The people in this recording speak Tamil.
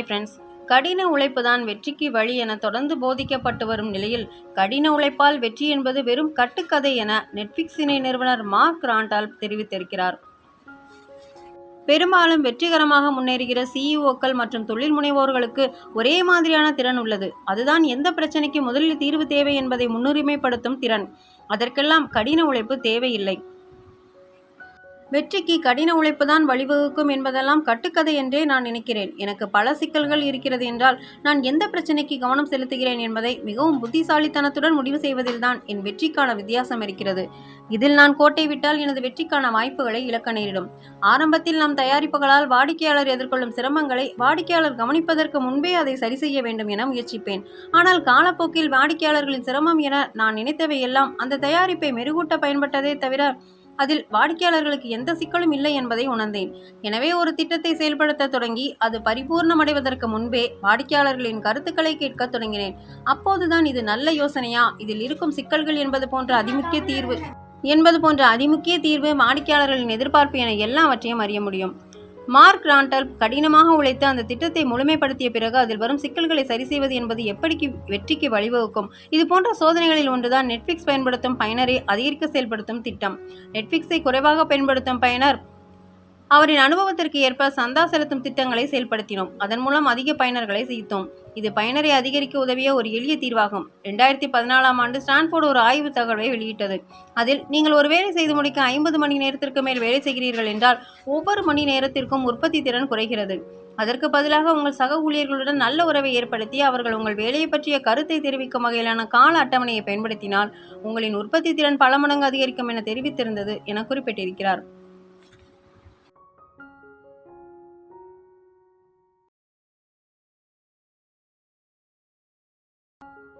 ஹாய் ஃப்ரெண்ட்ஸ் கடின உழைப்பு தான் வெற்றிக்கு வழி என தொடர்ந்து போதிக்கப்பட்டு வரும் நிலையில் கடின உழைப்பால் வெற்றி என்பது வெறும் கட்டுக்கதை என நெட்ஃபிக்ஸ் இணை நிறுவனர் மார்க் ராண்டால் தெரிவித்திருக்கிறார். பெரும்பாலும் வெற்றிகரமாக முன்னேறுகிற சிஇஓக்கள் மற்றும் தொழில் முனைவோர்களுக்கு ஒரே மாதிரியான திறன் உள்ளது. அதுதான் எந்த பிரச்சனைக்கு முதலில் தீர்வு தேவை என்பதை முன்னுரிமைப்படுத்தும் திறன். அதற்கெல்லாம் கடின உழைப்பு தேவையில்லை. வெற்றிக்கு கடின உழைப்பு தான் வழிவகுக்கும் என்பதெல்லாம் கட்டுக்கதை என்றே நான் நினைக்கிறேன். எனக்கு பல சிக்கல்கள் இருக்கிறது என்றால் நான் எந்த பிரச்சனைக்கு கவனம் செலுத்துகிறேன் என்பதை மிகவும் புத்திசாலித்தனத்துடன் முடிவு செய்வதில்தான் என் வெற்றிக்கான வித்தியாசம் இருக்கிறது. இதில் நான் கோட்டை விட்டால் எனது வெற்றிக்கான வாய்ப்புகளை இழக்க நேரிடும். ஆரம்பத்தில் நம் தயாரிப்புகளால் வாடிக்கையாளர் எதிர்கொள்ளும் சிரமங்களை வாடிக்கையாளர் கவனிப்பதற்கு முன்பே அதை சரி செய்ய வேண்டும் என முயற்சிப்பேன். ஆனால் காலப்போக்கில் வாடிக்கையாளர்களின் சிரமம் என நான் நினைத்தவை எல்லாம் அந்த தயாரிப்பை மெருகூட்ட பயன்பட்டதே தவிர அதில் வாடிக்கையாளர்களுக்கு எந்த சிக்கலும் இல்லை என்பதை உணர்ந்தேன். எனவே ஒரு திட்டத்தை செயல்படுத்த தொடங்கி அது பரிபூர்ணமடைவதற்கு முன்பே வாடிக்கையாளர்களின் கருத்துக்களை கேட்க தொடங்கினேன். அப்போதுதான் இது நல்ல யோசனையா? இதில் இருக்கும் சிக்கல்கள் என்பது போன்ற அதிமுக்கிய தீர்வு என்பது போன்ற அதிமுக்கிய தீர்வு வாடிக்கையாளர்களின் எதிர்பார்ப்பு என எல்லாவற்றையும் அறிய முடியும். மார்க் ராண்டல் கடினமாக உழைத்து அந்த திட்டத்தை முழுமைப்படுத்திய பிறகு அதில் வரும் சிக்கல்களை சரி செய்வது என்பது எப்படிக்கு வெற்றிக்கு வழிவகுக்கும்? இது போன்ற சோதனைகளில் ஒன்றுதான் நெட்ஃப்ளிக்ஸ் பயன்படுத்தும் பயனரை அதிகரிக்க செயல்படுத்தும் திட்டம். நெட்ஃப்ளிக்ஸை குறைவாக பயன்படுத்தும் பயனர் அவரின் அனுபவத்திற்கு ஏற்ப சந்தா செலுத்தும் திட்டங்களை செயல்படுத்தினோம். அதன் மூலம் அதிக பயனர்களை சீர்த்தோம் இது பயனரை அதிகரிக்க உதவிய ஒரு எளிய தீர்வாகும். ரெண்டாயிரத்தி பதினாலாம் ஆண்டு ஸ்டான்ஃபோர்டு ஒரு ஆய்வு தகவலை வெளியிட்டது. அதில் நீங்கள் ஒரு வேலை செய்து முடிக்க ஐம்பது மணி நேரத்திற்கு மேல் வேலை செய்கிறீர்கள் என்றால் ஒவ்வொரு மணி நேரத்திற்கும் உற்பத்தி திறன் குறைகிறது. அதற்கு பதிலாக உங்கள் சக ஊழியர்களுடன் நல்ல உறவை ஏற்படுத்தி அவர்கள் உங்கள் வேலையை பற்றிய கருத்தை தெரிவிக்கும் வகையிலான கால அட்டவணையை பயன்படுத்தினால் உங்களின் உற்பத்தி திறன் பல மடங்கு அதிகரிக்கும் என தெரிவித்திருந்தது என குறிப்பிட்டிருக்கிறார். you